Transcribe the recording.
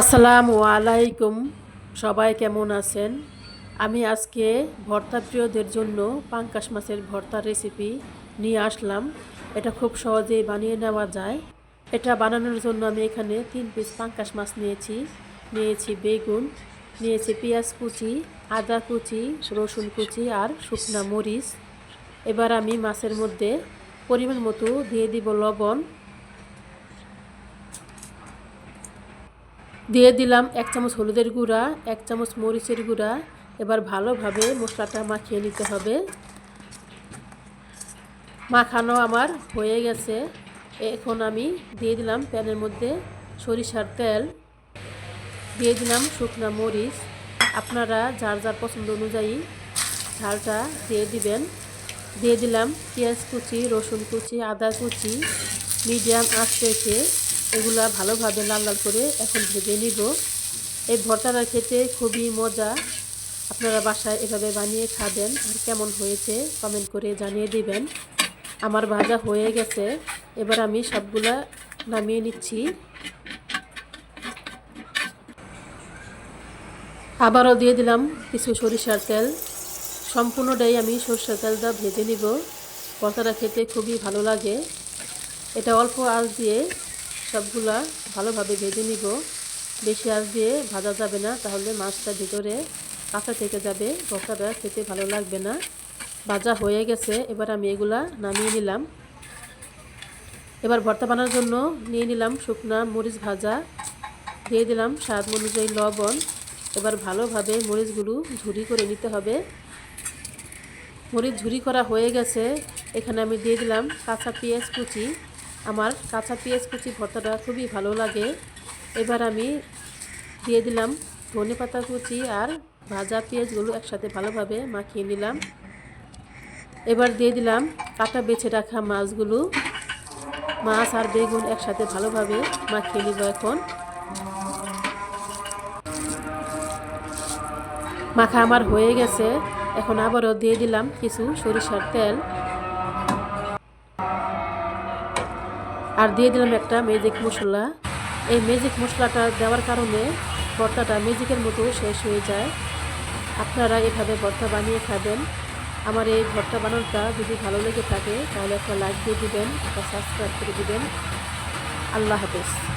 আসসালামু আলাইকুম। সবাই কেমন আছেন? আমি আজকে ভর্তা প্রিয়দের জন্য পাঙ্কাশ মাছের ভর্তার রেসিপি নিয়ে আসলাম। এটা খুব সহজেই বানিয়ে নেওয়া যায়। এটা বানানোর জন্য আমি এখানে তিন পিস পাঙ্কাশ মাছ নিয়েছি। নিয়েছি বেগুন, নিয়েছি পেঁয়াজ কুচি, আদা কুচি, রসুন কুচি আর শুকনা মরিচ। এবার আমি মাছের মধ্যে পরিমাণ মতো দিয়ে দিব লবণ। দিয়ে দিলাম এক চামচ হলুদের গুঁড়া, এক চামচ মরিচের গুঁড়া। এবার ভালোভাবে মশলাটা মাখিয়ে নিতে হবে। মাখানো আমার হয়ে গেছে। এখন আমি দিয়ে দিলাম প্যানের মধ্যে সরিষার তেল। দিয়ে দিলাম শুকনা মরিচ। আপনারা যার যার পছন্দ অনুযায়ী ঝালটা দিয়ে দিবেন। দিয়ে দিলাম পেঁয়াজ কুচি, রসুন কুচি, আদা কুচি, মিডিয়াম আঁচ রেখে এগুলা ভালোভাবে লাল লাল করে এখন ভেজে নিব। এই ভর্তাটা খেতে খুবই মজা। আপনারা বাসায় এভাবে বানিয়ে খাবেন আর কেমন হয়েছে কমেন্ট করে জানিয়ে দিবেন। আমার ভাজা হয়ে গেছে। এবার আমি সবগুলা নামিয়ে নিচ্ছি। আবারও দিয়ে দিলাম কিছু সরিষার তেল। সম্পূর্ণটাই আমি সরষের তেলটা ভেজে নিব। ভর্তাটা খেতে খুবই ভালো লাগে। এটা অল্প আঁচ দিয়ে সবগুলা ভালোভাবে ভেজে নিব। বেশি আঁচ দিয়ে ভাজা যাবে না, তাহলে মাছটা ভিতরে কাঁচা থেকে যাবে। ভর্তাটা খেতে ভালো লাগবে না। ভাজা হয়ে গেছে, এবার আমি এগুলা নামিয়ে নিলাম। এবার ভর্তা বানানোর জন্য নিয়ে নিলাম শুকনা মরিচ ভাজা। দিয়ে দিলাম স্বাদ অনুযায়ী লবণ। এবার ভালোভাবে মরিচগুলো ঝুরি করে নিতে হবে। মরিচ ঝুরি করা হয়ে গেছে। এখানে আমি দিয়ে দিলাম কাঁচা পেঁয়াজ কুচি। আমার কাঁচা পেঁয়াজ কুচি ভর্তাটা খুবই ভালো লাগে। এবার আমি দিয়ে দিলাম ধনে পাতা কুচি আর ভাজা পেঁয়াজগুলো একসাথে ভালোভাবে মাখিয়ে নিলাম। এবার দিয়ে দিলাম কাটা বেছে রাখা মাছগুলো। মাছ আর বেগুন একসাথে ভালোভাবে মাখিয়ে নিব এখন। মাখা আমার হয়ে গেছে। এখন আবারও দিয়ে দিলাম কিছু সরিষার তেল। আর দিয়ে দিলাম একটা ম্যাজিক মশলা। এই ম্যাজিক মশলাটা দেওয়ার কারণে ভর্তাটা ম্যাজিকের মতো শেষ হয়ে যায়। আপনারা এভাবে ভর্তা বানিয়ে খাবেন। আমার এই ভর্তা বানানোটা যদি ভালো লেগে থাকে, তাহলে একটা লাইক দিয়ে দিবেন, একটা সাবস্ক্রাইব করে দিবেন। আল্লাহ হাফেজ।